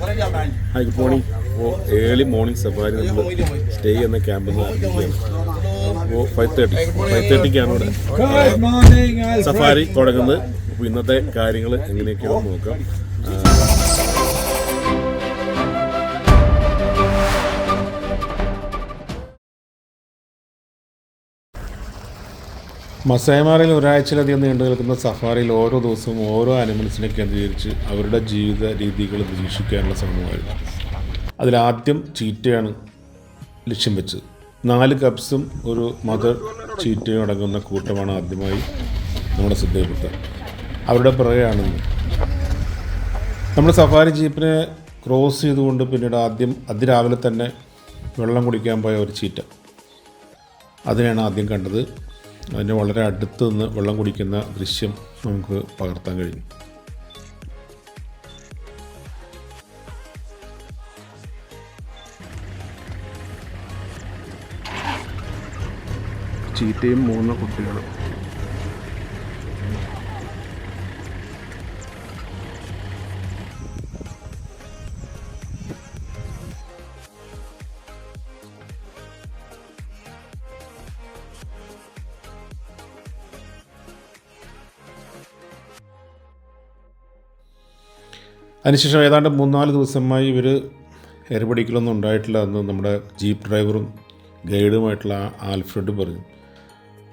Hi good morning അപ്പോൾ early morning safari നമ്മൾ stay ചെയ്യുന്ന ക്യാമ്പിൽ നിന്ന് അപ്പോൾ ഫൈവ് തേർട്ടി ഫൈവ് തേർട്ടിക്കാണ് ഇവിടെ. സഫാരി തുടങ്ങുന്നത്. അപ്പോൾ ഇന്നത്തെ കാര്യങ്ങൾ എങ്ങനെയൊക്കെയാണെന്ന് നോക്കാം. മസൈമാറിൽ ഒരാഴ്ചയിലധികം നീണ്ടു നിൽക്കുന്ന സഫാറിയിൽ ഓരോ ദിവസവും ഓരോ അനിമൽസിനെ കേന്ദ്രീകരിച്ച് അവരുടെ ജീവിത രീതികൾ നിരീക്ഷിക്കാനുള്ള ശ്രമമായിരുന്നു. അതിലാദ്യം ചീറ്റയാണ് ലക്ഷ്യം വെച്ചത്. നാല് കപ്സും ഒരു മദർ ചീറ്റയും അടങ്ങുന്ന കൂട്ടമാണ് ആദ്യമായി നമ്മുടെ ശ്രദ്ധയിൽപ്പെട്ടത്. അവരുടെ പിറകെയാണെന്ന്. നമ്മുടെ സഫാരി ജീപ്പിനെ ക്രോസ് ചെയ്തുകൊണ്ട് പിന്നീട് ആദ്യം അതിരാവിലെ തന്നെ വെള്ളം കുടിക്കാൻ പോയ ഒരു ചീറ്റ. അതിനെയാണ് ആദ്യം കണ്ടത്. അതിന്റെ വളരെ അടുത്ത് നിന്ന് വെള്ളം കുടിക്കുന്ന ദൃശ്യം നമുക്ക് പകർത്താൻ കഴിഞ്ഞു. ചീറ്റയും മൂന്ന് കുട്ടികളും. അതിനുശേഷം ഏതാണ്ട് മൂന്നാൽ ദിവസമായി ഇവർ എരപടിക്കലൊന്നും ഉണ്ടായിട്ടില്ല എന്ന് നമ്മുടെ ജീപ്പ് ഡ്രൈവറും ഗൈഡുമായിട്ടുള്ള ആൽഫ്രഡ് പറഞ്ഞു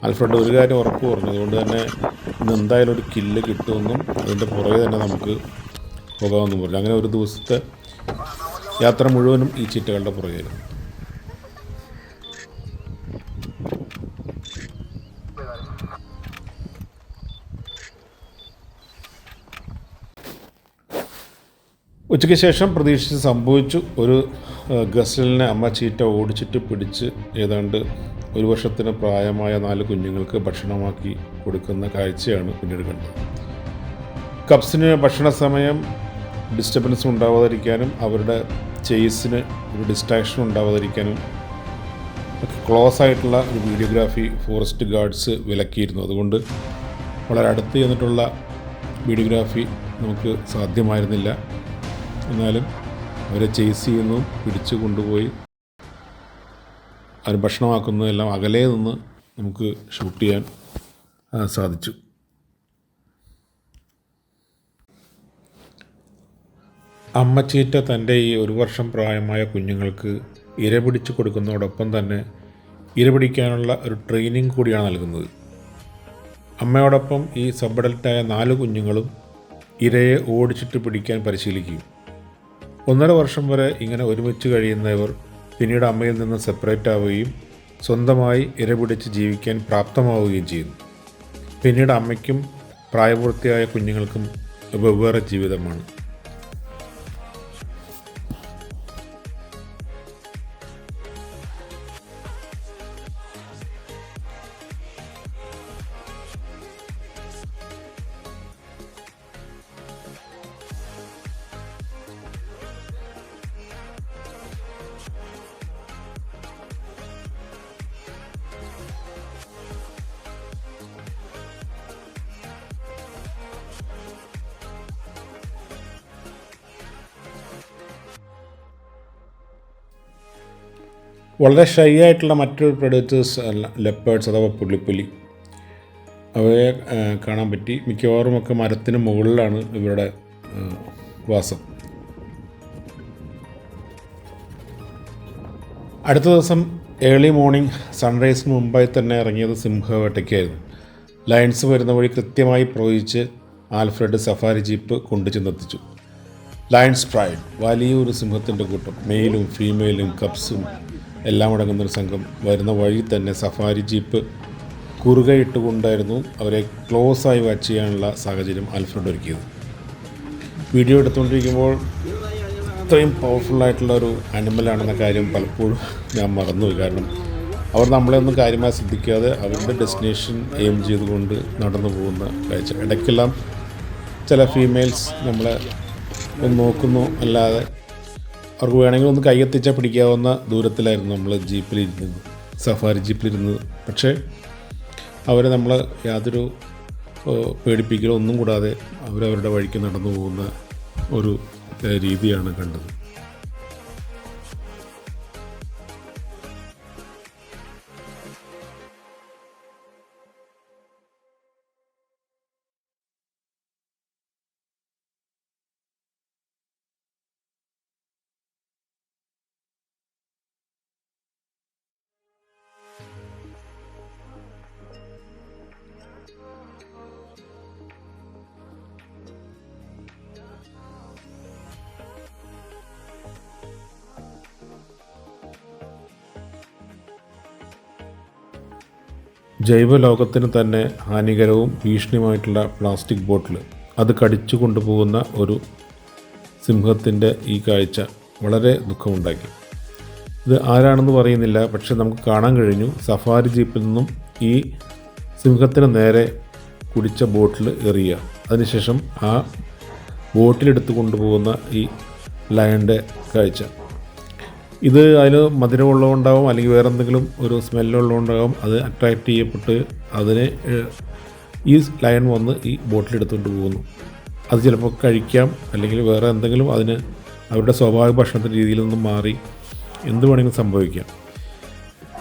ആൽഫ്രഡ് ഒരു കാര്യം ഉറപ്പ് പറഞ്ഞു. അതുകൊണ്ട് തന്നെ ഇന്ന് എന്തായാലും ഒരു കില്ല് കിട്ടുമെന്നും അതിന്റെ പുറകെ തന്നെ നമുക്ക് പോകാമെന്നും പറഞ്ഞു. അങ്ങനെ ഒരു ദിവസത്തെ യാത്ര മുഴുവനും ഈ ചിറ്റകളുടെ പുറകെയായിരുന്നു. ഉച്ചയ്ക്ക് ശേഷം പ്രതീക്ഷിച്ച് സംഭവിച്ചു. ഒരു ഗസലിനെ അമ്മ ചീറ്റ ഓടിച്ചിട്ട് പിടിച്ച് ഏതാണ്ട് ഒരു വർഷത്തിന് പ്രായമായ നാല് കുഞ്ഞുങ്ങൾക്ക് ഭക്ഷണമാക്കി കൊടുക്കുന്ന കാഴ്ചയാണ് പിന്നീട് കണ്ടത്. കപ്സിന് ഭക്ഷണ സമയം ഡിസ്റ്റർബൻസ് ഉണ്ടാവാതിരിക്കാനും അവരുടെ ചേസിന് ഒരു ഡിസ്ട്രാക്ഷൻ ഉണ്ടാവാതിരിക്കാനും ഒക്കെ ക്ലോസ് ആയിട്ടുള്ള ഒരു വീഡിയോഗ്രാഫി ഫോറസ്റ്റ് ഗാർഡ്സ് വിലക്കിയിരുന്നു. അതുകൊണ്ട് വളരെ അടുത്ത് ചെന്നിട്ടുള്ള വീഡിയോഗ്രാഫി നമുക്ക് സാധ്യമായിരുന്നില്ല. എന്നാലും അവരെ ചേസ് ചെയ്യുന്നു പിടിച്ചു കൊണ്ടുപോയി. അവർ ഭക്ഷണമാക്കുന്നതെല്ലാം അകലെ നിന്ന് നമുക്ക് ഷൂട്ട് ചെയ്യാൻ സാധിച്ചു. അമ്മച്ചീറ്റ തന്റെ ഈ ഒരു വർഷം പ്രായമായ കുഞ്ഞുങ്ങൾക്ക് ഇര പിടിച്ചു കൊടുക്കുന്നതോടൊപ്പം തന്നെ ഇര പിടിക്കാനുള്ള ഒരു ട്രെയിനിങ് കൂടിയാണ് നൽകുന്നത്. അമ്മയോടൊപ്പം ഈ സബഡൽറ്റായ നാല് കുഞ്ഞുങ്ങളും ഇരയെ ഓടിച്ചിട്ട് പിടിക്കാൻ പരിശീലിക്കും ഒന്നര വർഷം വരെ ഇങ്ങനെ ഒരുമിച്ച് കഴിയുന്നവർ പിന്നീട് അമ്മയിൽ നിന്ന് സെപ്പറേറ്റ് ആവുകയും സ്വന്തമായി ഇര പിടിച്ച് ജീവിക്കാൻ പ്രാപ്തമാവുകയും ചെയ്യുന്നു. പിന്നീട് അമ്മയ്ക്കും പ്രായപൂർത്തിയായ കുഞ്ഞുങ്ങൾക്കും വെവ്വേറെ ജീവിതമാണ്. വളരെ ഷൈ ആയിട്ടുള്ള മറ്റൊരു പ്രൊഡക്റ്റേഴ്സ് ലെപ്പേഡ്സ് അഥവാ പുള്ളിപ്പുലി അവയെ കാണാൻ പറ്റി. മിക്കവാറും ഒക്കെ മരത്തിന് മുകളിലാണ് ഇവരുടെ വാസം. അടുത്ത ദിവസം ഏർലി മോർണിംഗ് സൺറൈസിന് മുമ്പായി തന്നെ ഇറങ്ങിയത് സിംഹവേട്ടയ്ക്കായിരുന്നു. ലയൺസ് വരുന്ന വഴി കൃത്യമായി പ്രവചിച്ച് ആൽഫ്രഡ് സഫാരി ജീപ്പ് കൊണ്ടു ചെന്നെത്തിച്ചു. ലയൺസ് പ്രൈഡ് വലിയൊരു സിംഹത്തിന്റെ കൂട്ടം. മെയിലും ഫീമെയിലും കപ്സും എല്ലാം അടങ്ങുന്ന ഒരു സംഘം വരുന്ന വഴി തന്നെ സഫാരി ജീപ്പ് കുറുകയിട്ടുകൊണ്ടായിരുന്നു അവരെ ക്ലോസ് ആയി വാച്ച് ചെയ്യാനുള്ള സാഹചര്യം അൽഫ്രഡ് ഒരുക്കിയത്. വീഡിയോ എടുത്തുകൊണ്ടിരിക്കുമ്പോൾ ഇത്രയും പവർഫുള്ളായിട്ടുള്ള ഒരു അനിമലാണെന്ന കാര്യം പലപ്പോഴും ഞാൻ മറന്നുപോയി. കാരണം അവർ നമ്മളെ ഒന്നും കാര്യമായി ശ്രദ്ധിക്കാതെ അവരുടെ ഡെസ്റ്റിനേഷൻ എയിം ചെയ്തുകൊണ്ട് നടന്നു പോകുന്ന കാഴ്ച. ഇടയ്ക്കെല്ലാം ചില ഫീമെയിൽസ് നമ്മളെ ഒന്ന് നോക്കുന്നു അല്ലാതെ അവർക്ക് വേണമെങ്കിൽ ഒന്ന് കൈയെത്തിച്ചാൽ പിടിക്കാവുന്ന ദൂരത്തിലായിരുന്നു നമ്മൾ ജീപ്പിലിരുന്നത്. സഫാരി ജീപ്പിലിരുന്നത്. പക്ഷേ അവരെ നമ്മൾ യാതൊരു പേടിപ്പിക്കലോ ഒന്നും കൂടാതെ അവരവരുടെ വഴിക്ക് നടന്നു പോകുന്ന ഒരു രീതിയാണ് കണ്ടത്. ജൈവലോകത്തിന് തന്നെ ഹാനികരവും ഭീഷണിയുമായിട്ടുള്ള പ്ലാസ്റ്റിക് ബോട്ടിൽ അത് കടിച്ചു കൊണ്ടുപോകുന്ന ഒരു സിംഹത്തിന്റെ ഈ കാഴ്ച വളരെ ദുഃഖമുണ്ടാക്കി. ഇത് ആരാണെന്ന് പറയുന്നില്ല പക്ഷെ നമുക്ക് കാണാൻ കഴിഞ്ഞു സഫാരി ജീപ്പിൽ നിന്നും ഈ സിംഹത്തിന് നേരെ കുടിച്ച ബോട്ടിൽ എറിയുക അതിനുശേഷം ആ ബോട്ടിലെടുത്ത് കൊണ്ടുപോകുന്ന ഈ ലയന്റെ കാഴ്ച. ഇത് അതിന് മധുരമുള്ളതുകൊണ്ടാവും അല്ലെങ്കിൽ വേറെ എന്തെങ്കിലും ഒരു സ്മെല്ലുള്ളതുകൊണ്ടാവും അത് അട്രാക്റ്റ് ചെയ്യപ്പെട്ട് അതിനെ ഈ ലയൺ വന്ന് ഈ ബോട്ടിലെടുത്തുകൊണ്ട് പോകുന്നു. അത് ചിലപ്പോൾ കഴിക്കാം അല്ലെങ്കിൽ വേറെ എന്തെങ്കിലും അതിന് അവരുടെ സ്വാഭാവിക ഭക്ഷണത്തിന്റെ രീതിയിൽ നിന്നും മാറി എന്ത് വേണമെങ്കിലും സംഭവിക്കാം.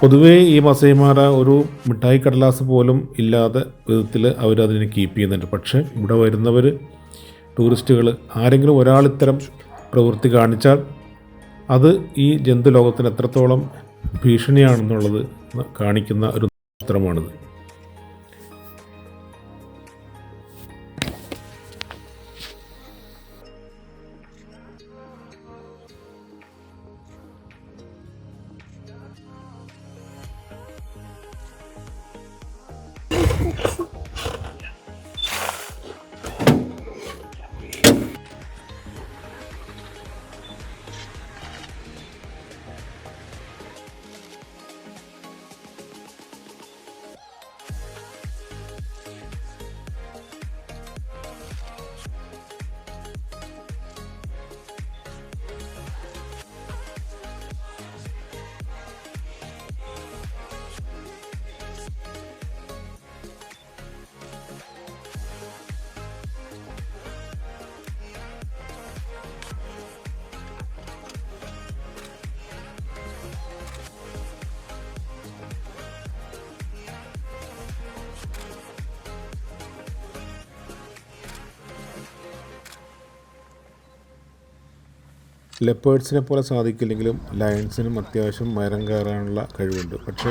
പൊതുവേ ഈ മസൈമാര ഒരു മിഠായി കടലാസ് പോലും ഇല്ലാത്ത വിധത്തിൽ അവരതിനെ കീപ്പ് ചെയ്യുന്നുണ്ട്. പക്ഷേ ഇവിടെ വരുന്നവർ ടൂറിസ്റ്റുകൾ ആരെങ്കിലും ഒരാൾ ഇത്തരം പ്രവൃത്തി കാണിച്ചാൽ അത് ഈ ജന്തുലോകത്തിന് എത്രത്തോളം ഭീഷണിയാണെന്നുള്ളത് കാണിക്കുന്ന ഒരു ചിത്രമാണിത്. ലെപ്പേർഡ്സിനെ പോലെ സാധിക്കില്ലെങ്കിലും ലയൺസിനും അത്യാവശ്യം മരം കയറാനുള്ള കഴിവുണ്ട്. പക്ഷേ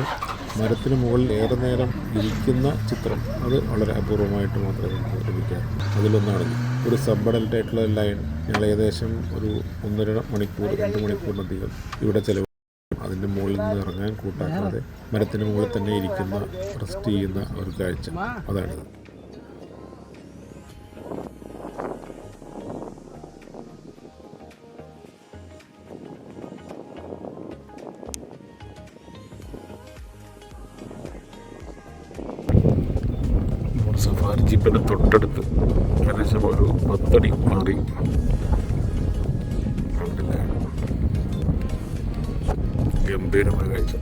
മരത്തിന് മുകളിൽ ഏറെ നേരം ഇരിക്കുന്ന ചിത്രം അത് വളരെ അപൂർവമായിട്ട് മാത്രമേ നമുക്ക് ലഭിക്കാറുള്ളൂ. അതിലൊന്നാണ് ഒരു സബ് അഡൽട്ട് ആയിട്ടുള്ള ലയൺ. ഞങ്ങൾ ഏകദേശം ഒരു ഒന്നര മണിക്കൂർ രണ്ട് മണിക്കൂറിനധികം ഇവിടെ ചിലവ് അതിന്റെ മുകളിൽ നിന്ന് ഇറങ്ങാൻ കൂട്ടാക്കാതെ മരത്തിന് മുകളിൽ തന്നെ ഇരിക്കുന്ന റെസ്റ്റ് ചെയ്യുന്ന ഒരു കാഴ്ച അതാണിത്. സഫാരി ജീപ്പിന്റെ തൊട്ടടുത്ത് ഏകദേശം ഒരു പത്തടി മാറി. ഗംഭീരമായ കാഴ്ച.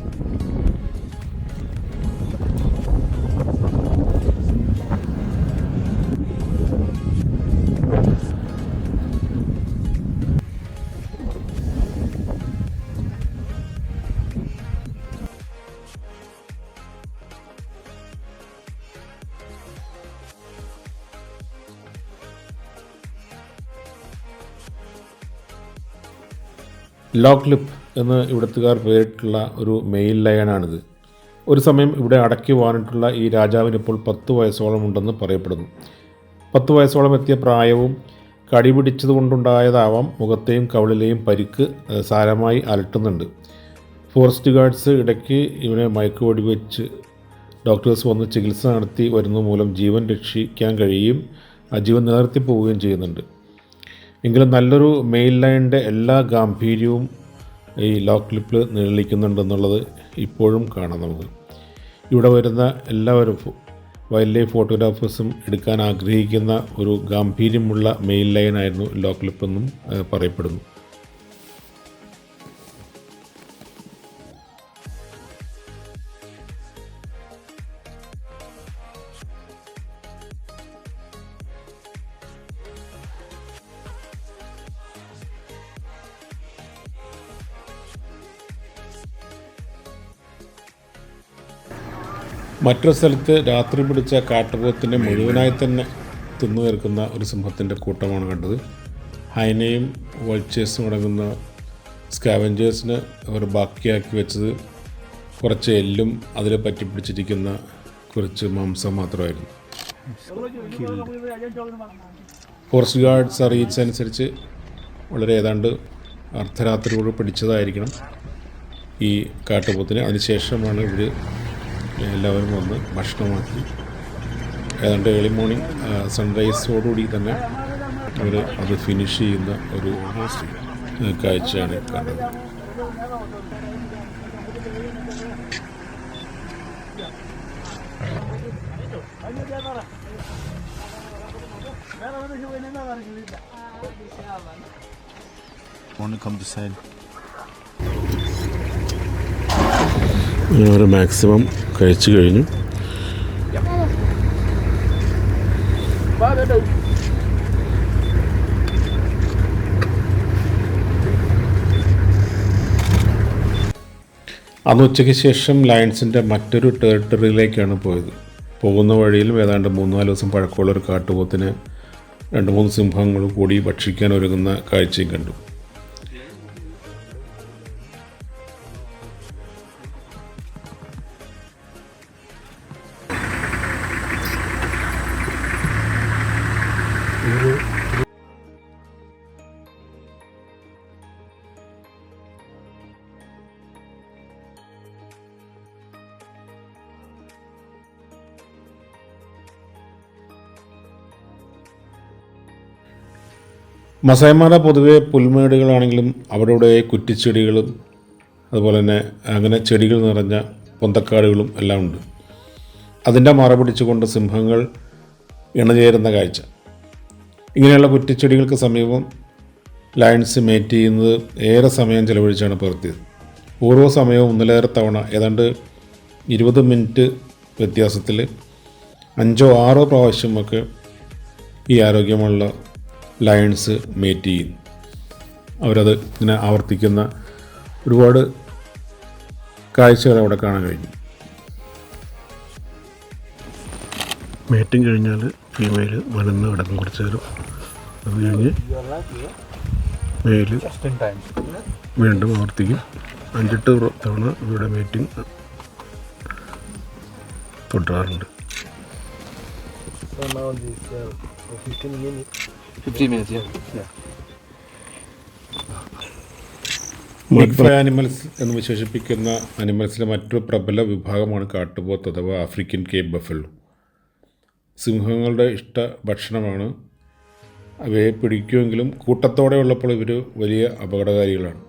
ലോക്ക് ലിപ്പ് എന്ന് ഇവിടുത്തുകാർ പേരിട്ടുള്ള ഒരു മെയിൽ ലയനാണിത്. ഒരു സമയം ഇവിടെ അടക്കി വാണിട്ടുള്ള ഈ രാജാവിന് ഇപ്പോൾ പത്ത് വയസ്സോളം ഉണ്ടെന്ന് പറയപ്പെടുന്നു. പത്ത് വയസ്സോളം എത്തിയ പ്രായവും കടി പിടിച്ചതുകൊണ്ടുണ്ടായതാവാം മുഖത്തെയും കവിളിലെയും പരിക്ക് സാരമായി അലട്ടുന്നുണ്ട്. ഫോറസ്റ്റ് ഗാർഡ്സ് ഇടയ്ക്ക് ഇവനെ മയക്കുവെടി വെച്ച് ഡോക്ടേഴ്സ് വന്ന് ചികിത്സ നടത്തി വരുന്നതുമൂലം ജീവൻ രക്ഷിക്കാൻ കഴിയുകയും ആ ജീവൻ നിലനിർത്തി പോവുകയും ചെയ്യുന്നുണ്ട്. എങ്കിലും നല്ലൊരു മെയിൽ ലൈനിന്റെ എല്ലാ ഗാംഭീര്യവും ഈ ലോക്ക് ക്ലിപ്പിൽ നിഴലിക്കുന്നുണ്ടെന്നുള്ളത് ഇപ്പോഴും കാണാം നമുക്ക്. ഇവിടെ വരുന്ന എല്ലാവരും വൈൽഡ് ലൈഫ് ഫോട്ടോഗ്രാഫേഴ്സും എടുക്കാൻ ആഗ്രഹിക്കുന്ന ഒരു ഗാംഭീര്യമുള്ള മെയിൽ ലൈനായിരുന്നു ലോക്ക് ക്ലിപ്പ് എന്നും പറയപ്പെടുന്നു. മറ്റൊരു സ്ഥലത്ത് രാത്രി പിടിച്ച കാട്ടുപോത്തിനെ മുഴുവനായി തന്നെ തിന്നു തീർക്കുന്ന ഒരു സിംഹത്തിന്റെ കൂട്ടമാണ് കണ്ടത്. ഹൈനയും വൾച്ചേഴ്സും അടങ്ങുന്ന സ്കാവഞ്ചേഴ്സിന് അവർ ബാക്കിയാക്കി വെച്ചത് കുറച്ച് എല്ലും അതിൽ പറ്റി പിടിച്ചിരിക്കുന്ന കുറച്ച് മാംസം മാത്രമായിരുന്നു. ഫോറസ്റ്റ് ഗാർഡ്സ് അറിയിച്ചതനുസരിച്ച് വളരെ ഏതാണ്ട് അർദ്ധരാത്രിയോട് പിടിച്ചതായിരിക്കണം ഈ കാട്ടുപോത്തിന്. അതിനുശേഷമാണ് ഇവർ എല്ലാവരും വന്ന് ഭക്ഷണമാക്കി ഏതാണ്ട് ഏർലി മോർണിംഗ് സൺറൈസോടുകൂടി തന്നെ അവർ അത് ഫിനിഷ് ചെയ്യുന്ന ഒരു കാഴ്ചയാണ് കണ്ടത് Want to come to side? അവർ മാക്സിമം കഴിച്ചു കഴിഞ്ഞു. അന്ന് ഉച്ചയ്ക്ക് ശേഷം ലയൺസിന്റെ മറ്റൊരു ടെറിട്ടറിയിലേക്കാണ് പോയത്. പോകുന്ന വഴിയിലും ഏതാണ്ട് മൂന്നാൽ ദിവസം പഴക്കമുള്ള ഒരു കാട്ടുപോത്തിന് രണ്ട് മൂന്ന് സിംഹങ്ങൾ കൂടി ഭക്ഷിക്കാൻ ഒരുങ്ങുന്ന കാഴ്ചയും കണ്ടു. മസായമാര പൊതുവെ പുൽമേടുകളാണെങ്കിലും അവിടെ കുറ്റിച്ചെടികളും അതുപോലെ തന്നെ അങ്ങനെ ചെടികൾ നിറഞ്ഞ പൊന്തക്കാടുകളും എല്ലാം ഉണ്ട്. അതിന്റെ മറപിടിച്ചുകൊണ്ട് സിംഹങ്ങൾ ഇണചേരുന്ന കാഴ്ച. ഇങ്ങനെയുള്ള കുറ്റിച്ചെടികൾക്ക് സമീപം ലയൺസ് മേറ്റ് ചെയ്യുന്നത് ഏറെ സമയം ചിലവഴിച്ചാണ് പുറത്തിയത് ഓരോ സമയവും ഒന്നിലേറെ തവണ ഏതാണ്ട് ഇരുപത് മിനിറ്റ് വ്യത്യാസത്തിൽ അഞ്ചോ ആറോ പ്രാവശ്യമൊക്കെ ഈ ആരോഗ്യമുള്ള ലയൺസ് മേറ്റ് ചെയ്യുന്നു. അവരത് ഇങ്ങനെ ആവർത്തിക്കുന്ന ഒരുപാട് കാഴ്ചകൾ അവിടെ കാണാൻ കഴിഞ്ഞു. മേറ്റിംഗ് കഴിഞ്ഞാൽ ഫീമെയിൽ വലന്ന് കിടക്കും കുറച്ച് നേരം അത് കഴിഞ്ഞ് മേൽ വീണ്ടും ആവർത്തിക്കും. അഞ്ചെട്ട് തവണ ഇവിടെ മീറ്റിംഗ് തുടരാറുണ്ട്. ബിഗ് ഫൈ ആനിമൽസ് എന്ന് വിശേഷിപ്പിക്കുന്ന അനിമൽസിലെ മറ്റൊരു പ്രബല വിഭാഗമാണ് കാട്ടുപോത്ത് അഥവാ ആഫ്രിക്കൻ കേബ് ബഫല്ലോ സിംഹങ്ങളുടെ ഇഷ്ട ഭക്ഷണമാണ്. അവയെ പിടിക്കുമെങ്കിലും കൂട്ടത്തോടെ ഉള്ളപ്പോൾ ഇവർ വലിയ അപകടകാരികളാണ്.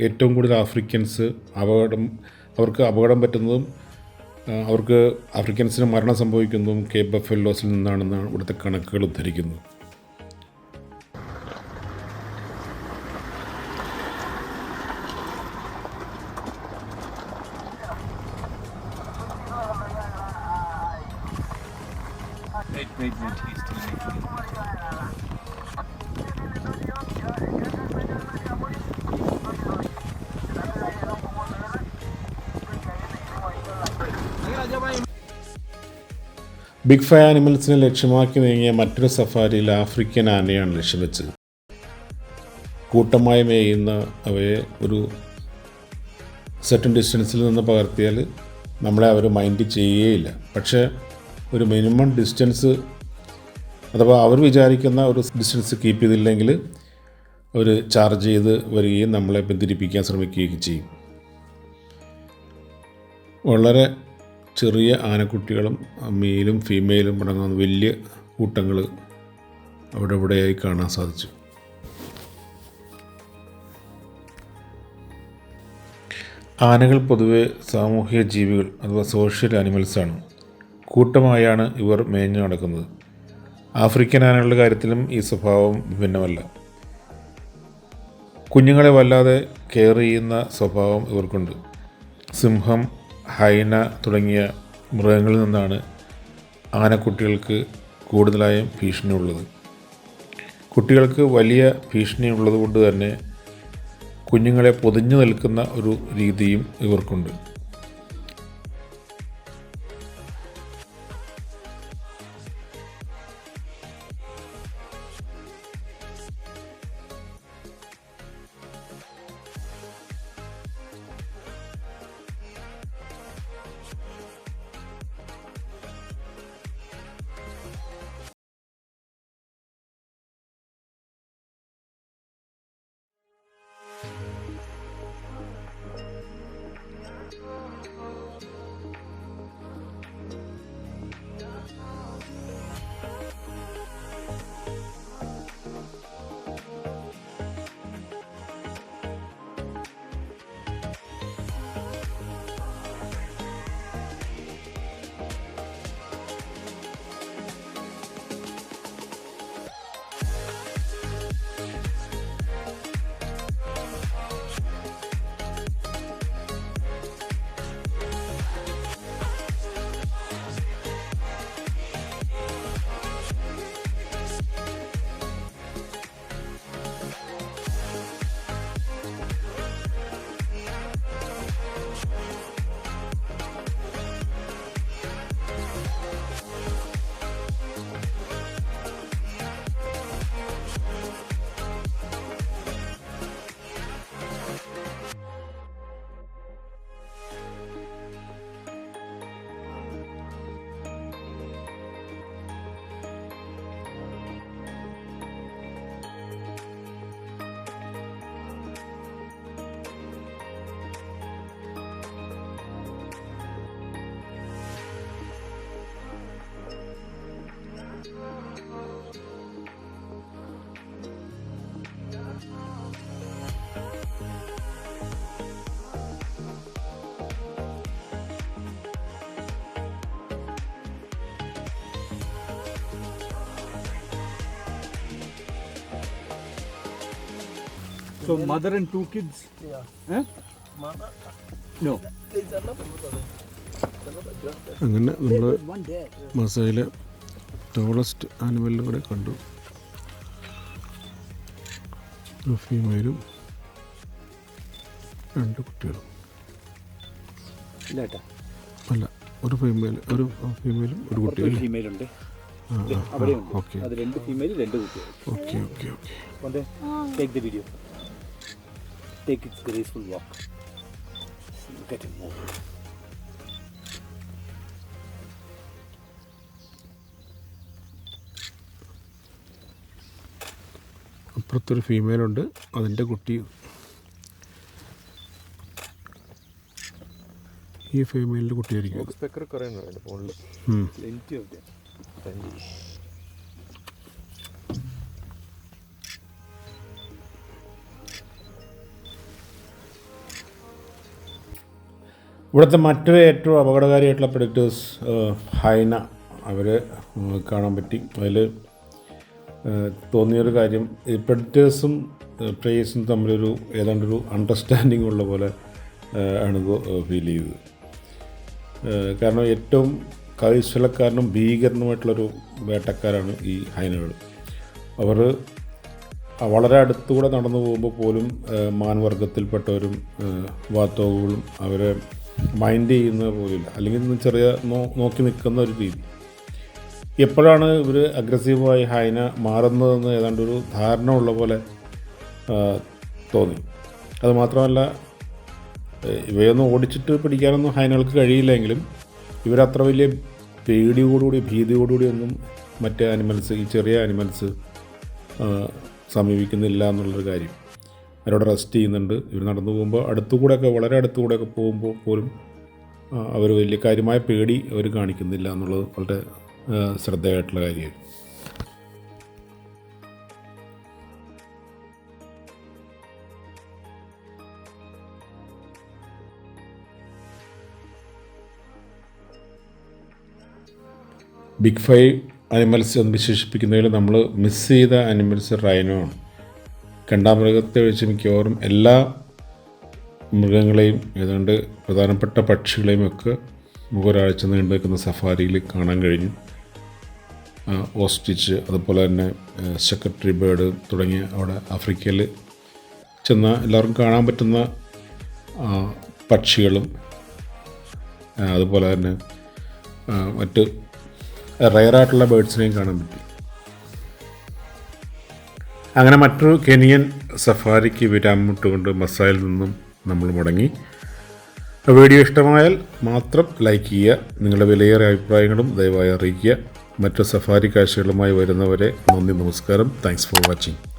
ഏറ്റവും കൂടുതൽ ആഫ്രിക്കൻസ് അപകടം അവർക്ക് അപകടം പറ്റുന്നതും അവർക്ക് ആഫ്രിക്കൻസിന് മരണം സംഭവിക്കുന്നതും കേപ്പ് ബഫല്ലോസിൽ നിന്നാണെന്നാണ് ഇവിടുത്തെ കണക്കുകൾ ഉദ്ധരിക്കുന്നത്. Wait. He's still making it. Big five ആനിമൽസിനെ ലക്ഷ്യമാക്കി നീങ്ങിയ മറ്റൊരു സഫാരിയിൽ ആഫ്രിക്കൻ ആനയാണ് ലക്ഷ്യം വെച്ചത് കൂട്ടമായി മേയുന്ന അവയെ ഒരു സെറ്റൻ ഡിസ്റ്റൻസിൽ നിന്ന് പകർത്തിയാൽ നമ്മളെ അവർ മൈൻഡ് ചെയ്യുകയില്ല പക്ഷേ ഒരു മിനിമം ഡിസ്റ്റൻസ് അഥവാ അവർ വിചാരിക്കുന്ന ഒരു ഡിസ്റ്റൻസ് കീപ്പ് ചെയ്തില്ലെങ്കിൽ അവർ ചാർജ് ചെയ്ത് വരികയും നമ്മളെ പിന്തിരിപ്പിക്കാൻ ശ്രമിക്കുകയും ചെയ്യും. വളരെ ചെറിയ ആനക്കുട്ടികളും മെയിലും ഫീമെയിലും അടങ്ങുന്ന വലിയ കൂട്ടങ്ങൾ അവിടെ ഇവിടെയായി കാണാൻ സാധിച്ചു. ആനകൾ പൊതുവെ സാമൂഹിക ജീവികൾ അഥവാ സോഷ്യൽ ആനിമൽസാണ് കൂട്ടമായാണ് ഇവർ മേഞ്ഞു നടക്കുന്നത്. ആഫ്രിക്കൻ ആനകളുടെ കാര്യത്തിലും ഈ സ്വഭാവം ഭിന്നമല്ല. കുഞ്ഞുങ്ങളെ വല്ലാതെ കെയർ ചെയ്യുന്ന സ്വഭാവം ഇവർക്കുണ്ട്. സിംഹം ഹൈന തുടങ്ങിയ മൃഗങ്ങളിൽ നിന്നാണ് ആനക്കുട്ടികൾക്ക് കൂടുതലായും ഭീഷണിയുള്ളത്. കുട്ടികൾക്ക് വലിയ ഭീഷണി ഉള്ളത് കൊണ്ട് തന്നെ കുഞ്ഞുങ്ങളെ പൊതിഞ്ഞു നിൽക്കുന്ന ഒരു രീതിയും ഇവർക്കുണ്ട്. So mother and two kids. Yeah. Eh? Huh? No. അങ്ങനെ നമ്മൾ മസയിലെ ടോളസ്റ്റ് ആനിമലിനും കൂടെ കണ്ടു. ഫീമെയിലും രണ്ട് കുട്ടികളും. അല്ല ഒരു ഫീമെയിൽ ഒരു ഫീമെയിലും ഒരു കുട്ടിയും ഫീമെയിലുണ്ട് ആ okay okay. Okay okay take the video take its graceful walk. Look at him move. അപ്പുറത്തൊരു ഫീമെയിലുണ്ട് അതിന്റെ കുട്ടി. ഈ ഫീമെയിലിന്റെ കുട്ടിയായിരിക്കും ഇവിടുത്തെ മറ്റൊരു ഏറ്റവും അപകടകാരിയായിട്ടുള്ള പ്രൊഡക്റ്റേഴ്സ് ഹൈന. അവർ കാണാൻ പറ്റി. അതിൽ തോന്നിയൊരു കാര്യം ഈ പ്രൊഡക്റ്റേഴ്സും പ്രേയേഴ്സും തമ്മിലൊരു ഏതാണ്ടൊരു അണ്ടർസ്റ്റാൻഡിങ് ഉള്ള പോലെ ആണ് ഫീൽ ചെയ്തത്. കാരണം ഏറ്റവും കൈശലക്കാരനും ഭീകരനുമായിട്ടുള്ളൊരു വേട്ടക്കാരാണ് ഈ ഹൈനകൾ അവർ വളരെ അടുത്തുകൂടെ നടന്നു പോകുമ്പോൾ പോലും മാൻവർഗത്തിൽപ്പെട്ടവരും വാത്തോകളും അവരെ മൈൻഡ് ചെയ്യുന്ന പോലില്ല അല്ലെങ്കിൽ ചെറിയ നോക്കി നിൽക്കുന്ന ഒരു രീതി. എപ്പോഴാണ് ഇവർ അഗ്രസീവായി ഹൈന മാറുന്നതെന്ന് ഏതാണ്ട് ഒരു ധാരണ ഉള്ള പോലെ തോന്നി. അതുമാത്രമല്ല ഇവയൊന്നും ഓടിച്ചിട്ട് പിടിക്കാനൊന്നും ഹൈനകൾക്ക് കഴിയില്ലെങ്കിലും ഇവരത്ര വലിയ പേടിയോടുകൂടി ഭീതിയോടുകൂടി ഒന്നും മറ്റേ ആനിമൽസ് ഈ ചെറിയ ആനിമൽസ് സമീപിക്കുന്നില്ല എന്നുള്ളൊരു കാര്യം. അവരവിടെ റെസ്റ്റ് ചെയ്യുന്നുണ്ട്. ഇവർ നടന്നു പോകുമ്പോൾ അടുത്തുകൂടെയൊക്കെ വളരെ അടുത്തുകൂടെയൊക്കെ പോകുമ്പോൾ പോലും അവർ വലിയ കാര്യമായ പേടി അവർ കാണിക്കുന്നില്ല എന്നുള്ളത് വളരെ ശ്രദ്ധേയമായിട്ടുള്ള കാര്യമാണ്. ബിഗ് ഫൈവ് അനിമൽസ് എന്ന് വിശേഷിപ്പിക്കുന്നതിൽ നമ്മൾ മിസ് ചെയ്ത അനിമൽസ് റൈനോ ആണ്. കണ്ടാമൃഗത്തെ വെച്ച് മിക്കവാറും എല്ലാ മൃഗങ്ങളെയും ഏതാണ്ട് പ്രധാനപ്പെട്ട പക്ഷികളെയും ഒക്കെ ഒരാഴ്ച നീണ്ടു നിൽക്കുന്ന സഫാരിയിൽ കാണാൻ കഴിഞ്ഞു. ഓസ്റ്റിച്ച് അതുപോലെ തന്നെ സെക്രട്ടറി ബേർഡ് തുടങ്ങിയ അവിടെ ആഫ്രിക്കയിൽ ചെന്ന എല്ലാവർക്കും കാണാൻ പറ്റുന്ന പക്ഷികളും അതുപോലെ തന്നെ മറ്റ് റയറായിട്ടുള്ള ബേഡ്സിനെയും കാണാൻ പറ്റി. അങ്ങനെ മറ്റൊരു കെനിയൻ സഫാരിക്ക് വിരാമിട്ടുകൊണ്ട് മസായിൽ നിന്നും നമ്മൾ മുടങ്ങി. വീഡിയോ ഇഷ്ടമായാൽ മാത്രം ലൈക്ക് ചെയ്യുക നിങ്ങളുടെ വിലയേറിയ അഭിപ്രായങ്ങളും ദയവായി അറിയിക്കുക. മറ്റു സഫാരി കാഴ്ചകളുമായി വരുന്നവരെ നന്ദി നമസ്കാരം. Thanks for watching